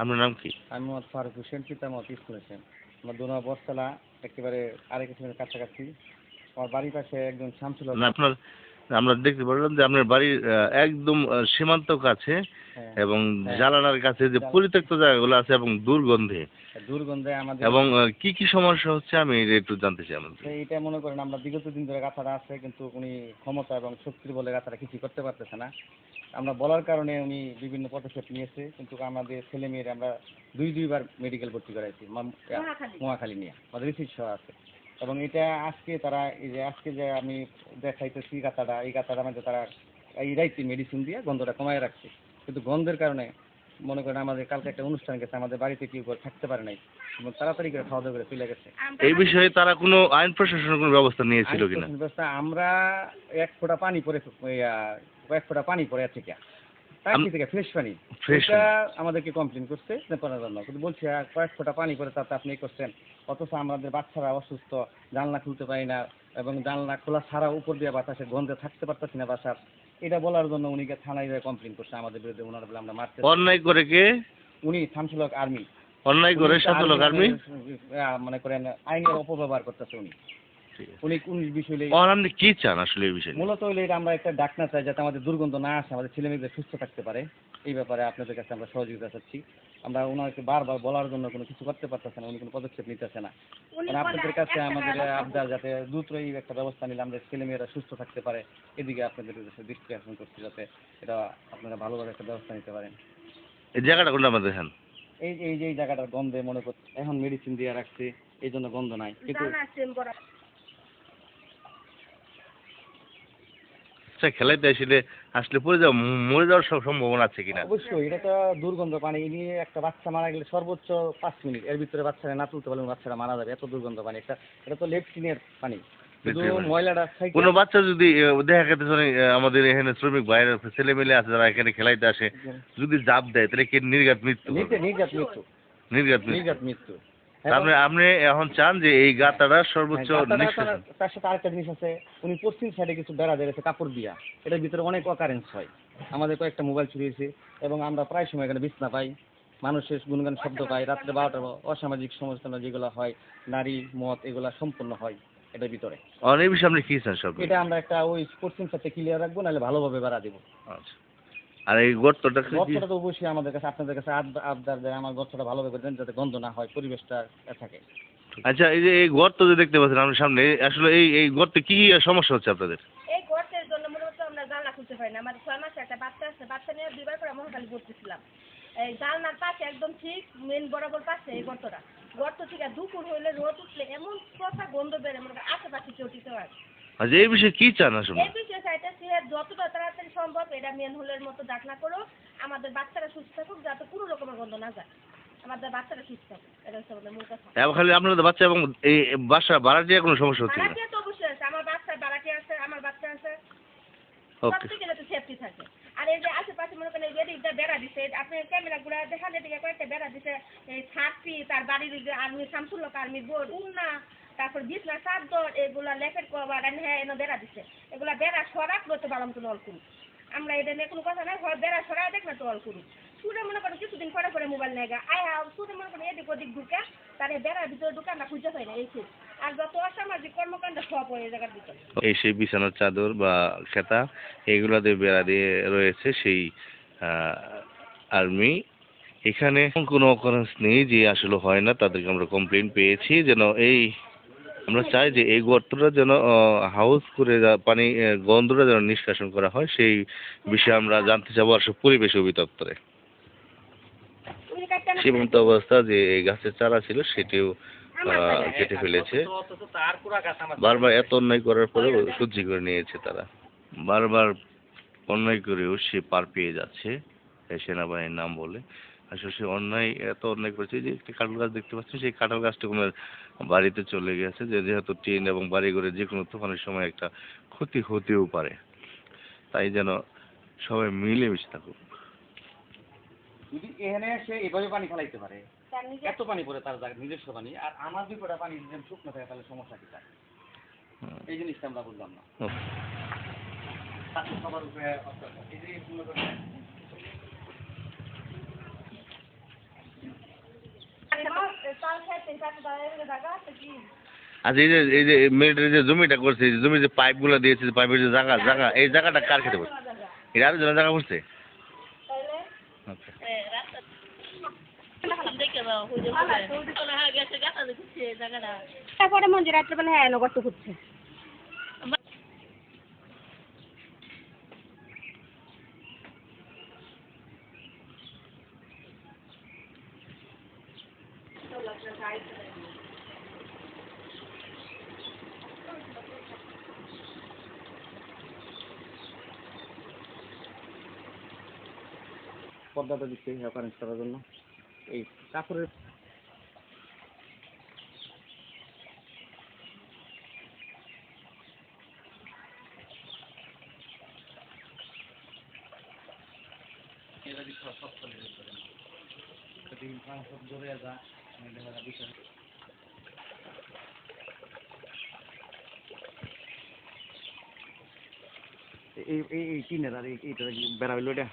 আপনার নাম কি? আমি মোহাম্মদ ফারুক হোসেন পিতা মোহাম্মদ ইসমাল হোসেন। আমার দোনা বরতলা একেবারে কিলোমিটার কাছাকাছি। আমার বাড়ির পাশে একজন শামসুল হক- না, আপনার আমরা দেখতে পারলাম যে আপনার বাড়ির একদম সীমান্ত কাছে হ্যাঁ, এবং হ্যাঁ। জানালার কাছে যে পরিত্যক্ত জায়গাগুলো আছে এবং দুর্গন্ধে। দুর্গন্ধে আমাদের এবং কি কি সমস্যা হচ্ছে আমি এটা একটু জানতে চাই আমাদের। তো এইটা মনে করেন আমরা বিগত দিন ধরে গাথাটা আছে কিন্তু উনি ক্ষমতা এবং শক্তির বলে গাথাটা কিছু করতে পারতেছে না। আমরা বলার কারণে উনি বিভিন্ন পদক্ষেপ নিয়েছে কিন্তু আমাদের ছেলে মেয়েরা আমরা দুই দুইবার মেডিকেল ভর্তি করাইছি মহাখালী। নিয়ে আমাদের সহ আছে। এবং এটা আজকে তারা এই যে আজকে যে আমি দেখাইতেছি গাথাটা এই গাথাটার মধ্যে তারা এই রাইতে মেডিসিন দিয়ে গন্ধটা কমায় রাখছে। কিন্তু গন্ধের কারণে মনে করেন আমাদের কালকে একটা অনুষ্ঠান গেছে আমাদের বাড়িতে কেউ করে থাকতে পারে নাই। এবং তাড়াতাড়ি করে খাওয়া দাওয়া করে চলে গেছে। এই বিষয়ে তারা কোনো আইন প্রশাসনের কোনো ব্যবস্থা নিয়েছিল কিনা? ব্যবস্থা আমরা এক ফোঁটা পানি পরে কয়েক ফোঁটা পানি পরে থেকে টাঙ্কি থেকে ফ্রেশ পানি। এটা আমাদেরকে কমপ্লেন করছে নেপালের জন্য কিন্তু বলছি কয়েক ফোঁটা পানি পরে তাতে আপনি করছেন। অথচ আমাদের বাচ্চারা অসুস্থ জানলা খুলতে পারি না এবং জানলা খোলা ছাড়া উপর দিয়ে বাতাসে গন্ধে থাকতে পারতেছি না বাসার। এটা বলার জন্য উনিকে থানায় কমপ্লেন করছে আমাদের বিরুদ্ধে ওনার বলে আমরা মারতে অন্যায় করে কে? উনি শামসুলক আর্মি অন্যায় করে সতলোক আর্মি মনে করেন আইনের অপব্যবহার করতেছে উনি। উনি কোন বিষয় আপনি কি চান আসলে এই বিষয়ে মূলত এটা আমরা একটা ডাক্তার চাই যাতে আমাদের দুর্গন্ধ না আসে আমাদের ছেলে মেয়েদের সুস্থ থাকতে পারে। এই ব্যাপারে আপনাদের কাছে আমরা সহযোগিতা চাচ্ছি। আমরা ওনাকে বারবার বলার জন্য কোনো কিছু করতে পারতেছে না উনি কোনো পদক্ষেপ নিতেছে না। মানে আপনাদের কাছে আমাদের আবদার যাতে দ্রুত এই একটা ব্যবস্থা নিলে আমাদের ছেলে মেয়েরা সুস্থ থাকতে পারে এদিকে আপনাদের কাছে দৃষ্টি আকর্ষণ করছি যাতে এটা আপনারা ভালোভাবে একটা ব্যবস্থা নিতে পারেন। এই জায়গাটা কোনটা আমাদের হ্যাঁ এই এই যে এই জায়গাটার গন্ধে মনে করছে এখন মেডিসিন দিয়ে রাখছে এই জন্য গন্ধ নাই। কিন্তু আচ্ছা খেলাইতে আসলে আসলে পড়ে যাওয়া মরে যাওয়ার সব সম্ভাবনা আছে কিনা? অবশ্যই এটা তো দুর্গন্ধ পানি নিয়ে একটা বাচ্চা মারা গেলে সর্বোচ্চ পাঁচ মিনিট এর ভিতরে বাচ্চারা না তুলতে পারলে বাচ্চারা মারা যাবে এত দুর্গন্ধ পানি এটা এটা তো লেপটিনের পানি। কোনো বাচ্চা যদি দেখা গেছে আমাদের এখানে শ্রমিক বাইরের ছেলে মেলে আছে যারা এখানে খেলাইতে আসে যদি জাপ দেয় তাহলে কি নির্ঘাত মৃত্যু। নির্ঘাত মৃত্যু। নির্ঘাত মৃত্যু। আপনি আপনি এখন চান যে এই গাতাটা সর্বোচ্চ হ্যাঁ, নিষ্কাশন তার- সাথে আরেকটা জিনিস আছে উনি পশ্চিম সাইডে কিছু বেড়া দিয়েছে কাপড় দিয়া এটার ভিতরে অনেক অকারেন্স হয়। আমাদের কয়েকটা মোবাইল চুরি হয়েছে এবং আমরা প্রায় সময় এখানে বিছনা পাই মানুষের গুনগান শব্দ পাই রাত্রে বারোটা অসামাজিক সমস্যা যেগুলো হয় নারী মত এগুলা সম্পূর্ণ হয় এটার ভিতরে। এই বিষয়ে আপনি কি চান সব এটা আমরা একটা ওই পশ্চিম সাইডে ক্লিয়ার রাখব নাহলে ভালোভাবে বেড়া দিব। আচ্ছা। আর এই গর্তটা কি গর্তটা তো অবশ্যই আমাদের কাছে আপনাদের কাছে আব- আবদার দেয় আমার গর্তটা ভালোভাবে করে দেন যাতে গন্ধ না হয় পরিবেশটা থাকে। আচ্ছা এই যে এই গর্ত যে দেখতে পাচ্ছেন আপনার সামনে আসলে এই এই গর্তে কি কি সমস্যা হচ্ছে আপনাদের? এই গর্তের জন্য মূলত আমরা জানলা খুলতে পারি না। আমাদের ছয় মাসে একটা বাচ্চা আছে বাচ্চা নিয়ে দুইবার করে মহাকালী ভর্তিছিলাম এই জানলার পাশে একদম ঠিক মেন বরাবর পাশে এই গর্তটা। গর্ত থেকে দুপুর হইলে রোদ উঠলে এমন কথা গন্ধ বেড়ে মনে করেন আশেপাশে চটিতে হয়। আচ্ছা এই বিষয়ে কি চান আসলে? এই বিষয়ে চাইতেছি যতটা তাড়াতাড়ি সম্ভব এটা মেন হোলের মতো ডাকনা করো আমাদের বাচ্চারা সুস্থ থাকুক যাতে কোনো রকমের গন্ধ না যায়। আমাদের বাচ্চারা সুস্থ থাকুক এটা হচ্ছে আমাদের মূল কথা। এবং খালি আপনাদের বাচ্চা এবং এই বাসা ভাড়া দিয়ে কোনো সমস্যা হচ্ছে না তো অবশ্যই আছে আমার বাচ্চা বাড়াটি আছে আমার বাচ্চা আছে। ওকে সেফটি থাকে। আর এই যে আশেপাশে মনে করেন এদিকটা বেড়া দিছে, আপনি ক্যামেরা গুলা দেখান এদিকে কয়েকটা বেড়া দিছে ছাড়পি তার বাড়ির যে আর্মি শামসুল্লক আর্মি বোর্ড উন্না, তারপর বিছনা, চাদর, এগুলা লেফেট কভার হ্যাঁ এনে বেড়া দিছে। এগুলা বেড়া সরাক রয়েছে অল করুন আমরা এটা নিয়ে কোনো কথা নাই হয় বেড়া সরা দেখ না তো অল করুন সুরে মনে করেন কিছুদিন পরে পরে মোবাইল নেগা। আয় সুরে মনে করো এদিক ওদিক ঢুকে, তার বেড়ার ভিতরে ঢুকে আমরা খুঁজে পাই না, এই শেষ। আর যত অসামাজিক কর্মকাণ্ড সব এই জায়গার ভিতরে। এই সেই বিছানার চাদর বা খেতা এগুলোতে বেড়া দিয়ে রয়েছে সেই আর্মি এখানে কোনো অকারেন্স নেই যে আসলে হয় না, তাদেরকে আমরা কমপ্লেন পেয়েছি যেন এই আমরা চাই যে এই গর্তটা যেন হাউস করে পানি গন্ধটা যেন নিষ্কাশন করা হয় সেই বিষয়ে আমরা জানতে চাবো আসলে পরিবেশ অধিদপ্তরে। সীমান্ত অবস্থা যে এই গাছের চারা ছিল সেটিও কেটে ফেলেছে। বারবার এত অন্যায় করার পরেও সহ্য করে নিয়েছে তারা। বারবার অন্যায় করেও সে পার পেয়ে যাচ্ছে সেনাবাহিনীর নাম বলে। আসলে সে অন্যায় এত অন্যায় করেছে যে একটি কাঁঠাল গাছ দেখতে পাচ্ছি সেই কাঁঠাল গাছটা কোনো বাড়িতে চলে গেছে যে যেহেতু টিন এবং বাড়ি ঘরে যে কোনো তুফানের সময় একটা ক্ষতি হতেও পারে। তাই যেন সবাই মিলেমিশে থাকুক। যদি এখানে সে এভাবে পানি ফেলাইতে পারে এত পানি পড়ে তার নিজস্ব পানি আর আমার দুই ফোঁটা পানি যদি শুকনো থাকে তাহলে সমস্যা কি তার? এই জিনিসটা আমরা বুঝলাম না। সবার উপরে এই যে মনে করেন তার খেতে কাছে দাঁড়িয়ে জায়গা আছে কি আচ্ছা এই যে এই যে মেয়েটার যে জমিটা করছে, এই জমির যে পাইপগুলো দিয়েছে পাইপের যে জায়গা জায়গা, এই জায়গাটা কার খেতে পড়ছে এটা আরও জনের জায়গা পড়ছে তারপরে মন্দির রাত্রেবেলা হ্যাঁ নগর তো ঘুরছে। পর্দাটা দিচ্ছে অ্যাপারেন্স করার জন্য। এই কাপড়ের এই এই এই টিনের আর এই এইটা বেড়া হইল এটা